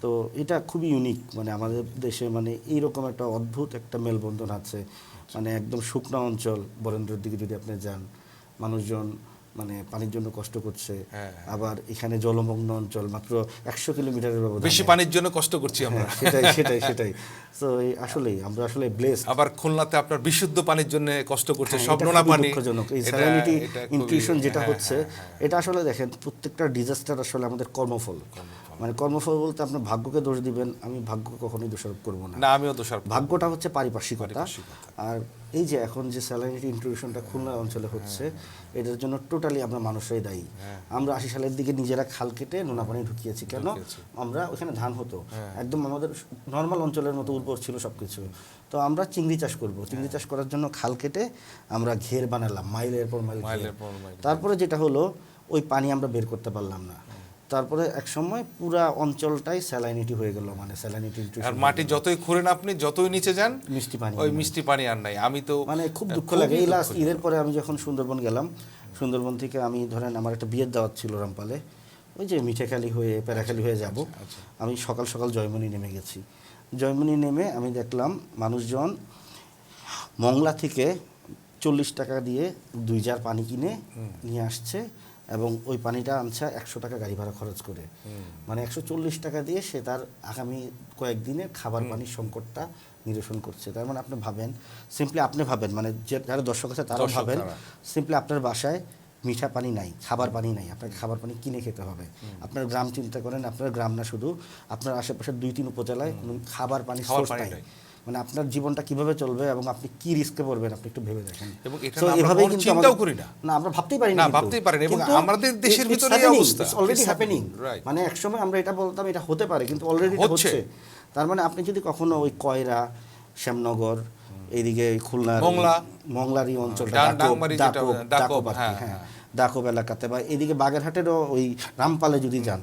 তো এটা খুবই ইউনিক মানে আমাদের দেশে মানে এইরকম একটা অদ্ভুত একটা মেলবন্ধন আছে মানে একদম শুকনা অঞ্চল বরেন্দ্রের দিকে যদি আপনি যান মানুষজন মানে পানির জন্য কষ্ট করছে হ্যাঁ, আবার এখানে জলমগ্ন অঞ্চল মাত্র একশো কিলোমিটারের ব্যবধান। বেশি পানির জন্য কষ্ট করছি আমরা। সেটাই সেটাই সেটাই। তো আসলেই আমরা আসলে ব্লেস আবার খুলনাতে আপনার বিশুদ্ধ পানির জন্য কষ্ট করছে হ্যাঁ, সব নোনা পানি। দুঃখজনক। এই স্যালানিটি এটা যেটা হ্যাঁ, হচ্ছে এটা আসলে দেখেন প্রত্যেকটা ডিজাস্টার আসলে আমাদের কর্মফল। মানে কর্মফল বলতে আপনি ভাগ্যকে দোষ দিবেন আমি ভাগ্য কখনোই দোষারোপ করব না। না আমিও সার ভাগ্যটা হচ্ছে পারিপার্শ্বিকতা। আর এই যে এখন যে স্যালানিটি ইন্ট্রোডিউশনটা খুলনা অঞ্চলে হচ্ছে এটার জন্য টোটালি আমরা মানুষরাই দায়ী। আমরা আশি সালের দিকে নিজেরা খাল কেটে নোনা পানি ঢুকিয়েছি কেন? আমরা ওখানে ধান হতো। একদম আমাদের নর্মাল অঞ্চলের মতো উর্বর ছিল সব কিছু তো আমরা চিংড়ি চাষ করব। চিংড়ি চাষ করার জন্য খাল কেটে আমরা ঘের বানালাম মাইলের পর মাইল মাইলের পর মাইল। তারপরে যেটা হলো ওই পানি আমরা বের করতে পারলাম না। তারপরে এক সময় পুরা অঞ্চলটাই স্যালাইনিটি হয়ে গেল মানে স্যালাইনিটি আর মাটি যতই খুঁড়েন আপনি যতই নিচে যান মিষ্টি পানি ওই মিষ্টি পানি আর নাই। আমি তো মানে খুব দুঃখ লাগে। এই লাস্ট ঈদের পরে আমি যখন সুন্দরবন গেলাম সুন্দরবন থেকে আমি ধরেন আমার একটা বিয়ের দাওয়াত ছিল রামপালে। ওই যে মিঠেখালি হয়ে প্যারাখালি হয়ে যাব। আচ্ছা, আমি সকাল সকাল জয়মনি নেমে গেছি। জয়মনি নেমে আমি দেখলাম মানুষজন মংলা থেকে চল্লিশ টাকা দিয়ে দুই জার পানি কিনে নিয়ে আসছে। এবং ওই পানিটা আনছে একশো টাকা গাড়ি ভাড়া খরচ করে। মানে একশো চল্লিশ টাকা দিয়ে সে তার আগামী কয়েকদিনে খাবার পানির সংকটটা নিরসন করছে। তার মানে আপনি ভাবেন সিম্পলি আপনি ভাবেন মানে যে যারা দর্শক আছে তারা ভাবেন সিম্পলি আপনার বাসায় মিঠা পানি নাই খাবার পানি নাই আপনাকে খাবার পানি কিনে খেতে হবে। আপনার গ্রাম চিন্তা করেন আপনার গ্রাম না শুধু আপনার আশেপাশের দুই তিন উপজেলায় কোনো খাবার পানি সোর্স নাই। মানে আপনার জীবনটা কীভাবে চলবে এবং আপনি কি রিস্কে পড়বেন আপনি একটু ভেবে দেখেন এবং এটা কিন্তু চিন্তাও করি না। না আমরা ভাবতেই পারি না, ভাবতেই পারি না। এবং আমাদের দেশের ভিতরে এই অবস্থা। অলরেডি হ্যাপেনিং মানে একসময় আমরা এটা বলতাম এটা হতে পারে কিন্তু অলরেডি হচ্ছে। তার মানে আপনি যদি কখনো ওই কয়রা শ্যামনগর এইদিকে খুলনা মংলা। মংলার এই অঞ্চলটা ডাকব- হ্যাঁ, হ্যাঁ হ্যাঁ। ডাকব এলাকাতে বা এদিকে বাগেরহাটেরও ওই রামপালে যদি যান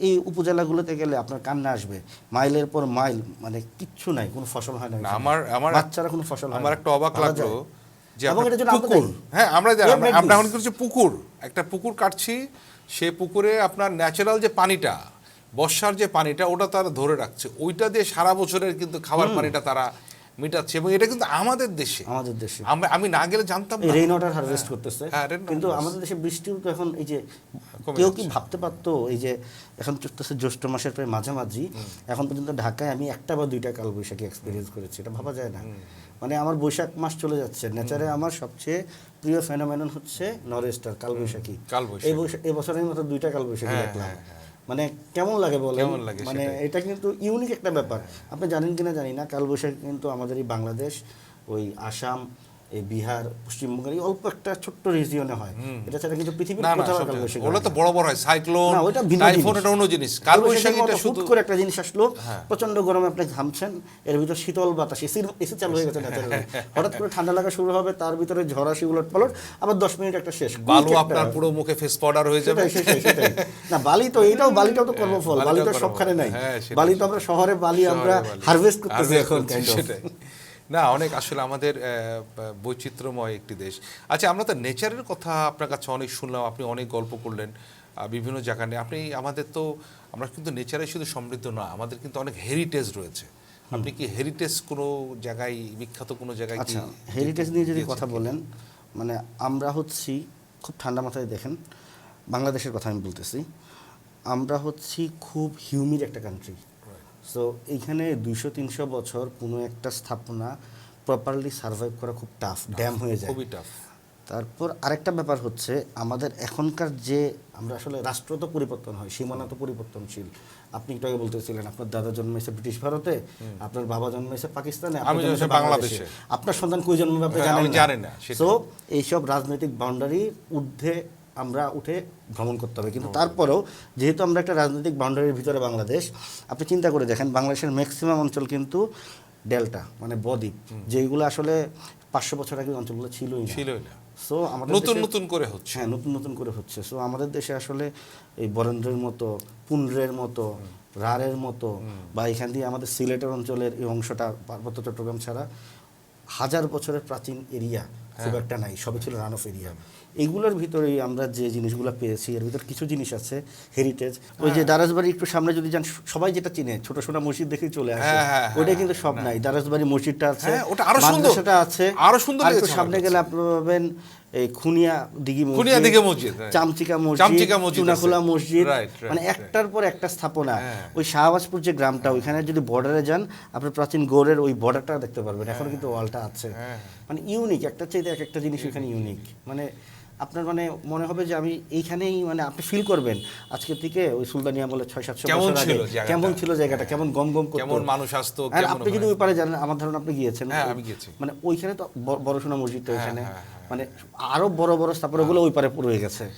এই উপজেলাগুলোতে গেলে আপনার কান্না আসবে। মাইলের পর মাইল মানে কিচ্ছু নাই কোনো ফসল হয় না আমার আমার বাচ্চারা কোনো ফসল আমার একটা অবাক লাগল যে পুকুর। হ্যাঁ আমরা আমরা- এখন. করছি পুকুর। একটা পুকুর কাটছি সে পুকুরে আপনার ন্যাচারাল যে পানিটা বর্ষার যে পানিটা ওটা তারা ধরে রাখছে। ওইটা দিয়ে সারা বছরের কিন্তু খাবার পানিটা তারা মেটাচ্ছে এবং এটা কিন্তু আমাদের দেশে। আমাদের দেশে। আমি না গেলে জানতাম না। রেইন ওয়াটার হারভেস্ট করতেছে। হ্যাঁ, কিন্তু আমাদের দেশে বৃষ্টিও তো এখন এই যে কেউ কি ভাবতে পারতো এই যে এখন চলতেছে জ্যৈষ্ঠ মাসের প্রায় মাঝামাঝি। এখন পর্যন্ত ঢাকায় আমি একটা বা দুইটা কালবৈশাখী এক্সপিরিয়েন্স করেছি এটা ভাবা যায় না। মানে আমার বৈশাখ মাস চলে যাচ্ছে। নেচারে আমার সবচেয়ে প্রিয় ফেনোমেনন হচ্ছে নরেস্টার কালবৈশাখী। কালবৈশাখী। এই বৈশাখ এই বছরের মতো দুইটা কালবৈশাখী হ্যাঁ, দেখলাম। হ্যাঁ, মানে কেমন লাগে বলে কেমন লাগে মানে এটা কিন্তু ইউনিক একটা ব্যাপার। আপনি জানেন কিনা জানি না কালবৈশাখী কিন্তু আমাদের এই বাংলাদেশ ওই আসাম এই বিহার পশ্চিমবঙ্গের এই অল্প একটা ছোট্ট রিজিয়নে হয়। এটা ছাড়া কিন্তু পৃথিবীর কোথাও কালবৈশাখী ওগুলো তো বড় বড় হয়। সাইক্লোন না ওটা ভিন্ন টাইফুন এটা অন্য জিনিস। কালবৈশাখীটা শুধু করে একটা জিনিস আসলো। হ্যাঁ। প্রচণ্ড গরমে আপনি ঘামছেন এর ভিতর শীতল বাতাস এসি এসি চালু হয়ে গেছে ন্যাচারালি হঠাৎ করে ঠান্ডা লাগা শুরু হবে তার ভিতরে আসি উলট পালট। আবার দশ মিনিট একটা শেষ। বালু আপনার পুরো মুখে ফেস পাউডার হয়ে যাবে। না বালি তো এইটাও বালিটাও তো কর্মফল। বালি তো সবখানে নাই। হ্যাঁ, বালি তো আমরা শহরে বালি আমরা হারভেস্ট করতেছি এখন of। সেটাই। না অনেক আসলে আমাদের বৈচিত্র্যময় একটি দেশ। আচ্ছা আমরা তো নেচারের কথা আপনার কাছে অনেক শুনলাম আপনি অনেক গল্প করলেন বিভিন্ন জায়গা নিয়ে। আপনি আমাদের তো আমরা কিন্তু নেচারে শুধু সমৃদ্ধ না আমাদের কিন্তু অনেক হেরিটেজ রয়েছে। আপনি কি হেরিটেজ কোনো জায়গায় বিখ্যাত কোনো জায়গায় আচ্ছা হেরিটেজ নিয়ে যদি কথা বলেন মানে আমরা হচ্ছি খুব ঠান্ডা মাথায় দেখেন বাংলাদেশের কথা আমি বলতেছি আমরা হচ্ছি খুব হিউমিড একটা কান্ট্রি সো এইখানে দুইশো তিনশো বছর কোনো একটা স্থাপনা প্রপারলি সার্ভাইভ করা খুব টাফ ড্যাম হয়ে যায়। খুবই টাফ তারপর আরেকটা ব্যাপার হচ্ছে আমাদের এখনকার যে আমরা আসলে রাষ্ট্র তো পরিবর্তন হয় সীমানা তো পরিবর্তনশীল। আপনি একটু আগে বলতেছিলেন আপনার দাদা জন্মেছে ব্রিটিশ ভারতে আপনার বাবা জন্মেছে পাকিস্তানে আমি বাংলাদেশে। আপনার সন্তান কই জন্মবে আপনি হ্যাঁ, জানেন না। সো এইসব রাজনৈতিক বাউন্ডারির ঊর্ধ্বে আমরা উঠে ভ্রমণ করতে হবে। কিন্তু তারপরেও যেহেতু আমরা একটা রাজনৈতিক বাউন্ডারির ভিতরে বাংলাদেশ আপনি চিন্তা করে দেখেন বাংলাদেশের ম্যাক্সিমাম অঞ্চল কিন্তু ডেল্টা মানে বদ্বীপ যেগুলো আসলে পাঁচশো বছর আগে অঞ্চলগুলো ছিলই ছিলই না। সো আমাদের নতুন নতুন করে হচ্ছে। হ্যাঁ নতুন নতুন করে হচ্ছে। সো আমাদের দেশে আসলে এই বরেন্দ্রের মতো পুন্ড্রের মতো রারের মতো বা এখান দিয়ে আমাদের সিলেটের অঞ্চলের এই অংশটা পার্বত্য চট্টগ্রাম ছাড়া হাজার বছরের প্রাচীন এরিয়া খুব একটা নাই। সবই ছিল রান অফ এরিয়া এগুলোর ভিতরেই আমরা যে জিনিসগুলো পেয়েছি এর ভিতর কিছু জিনিস আছে হেরিটেজ ওই যে দারাজবাড়ি একটু সামনে যদি যান সবাই যেটা চিনে ছোট সোনা মসজিদ দেখেই চলে আসে। হ্যাঁ, হ্যাঁ, হ্যাঁ, কিন্তু সব নাই দারাজবাড়ি মসজিদটা আছে হ্যাঁ, ওটা আরও সুন্দর। মাদ্রাসাটা আছে। আরও সুন্দর সামনে গেলে আপনি পাবেন এই খুনিয়া দিঘি খুনিয়া দিঘি মসজিদ, হ্যাঁ। চামচিকা মসজিদ চুনাখোলা মসজিদ মানে একটার পর একটা স্থাপনা। হ্যাঁ। ওই শাহবাজপুর যে গ্রামটা ওইখানে যদি বর্ডারে যান আপনি প্রাচীন গৌড়ের ওই বর্ডারটা দেখতে পারবেন। এখনও কিন্তু ওয়ালটা আছে। হ্যাঁ। মানে ইউনিক একটা চাইতে এক একটা জিনিস এখানে ইউনিক মানে আপনার মানে মনে হবে যে আমি এইখানেই মানে আপনি ফিল করবেন। আজকে থেকে ওই সুলতানিয়া বলে ছয় সাতশো বছর আগে কেমন ছিল জায়গাটা? কেমন গম গম করতো? কেমন মানুষ আসতো, আর আপনি যদি ওই পারে জানেন আমার ধারণা আপনি গিয়েছেন। হ্যাঁ, আমি। মানে ওইখানে তো বড় সোনা মসজিদটা হ্যাঁ, ওইখানে। হ্যাঁ, হ্যাঁ। মানে আরও বড় বড় স্থাপনাগুলো ওই পারে পুরো হয়ে গেছে।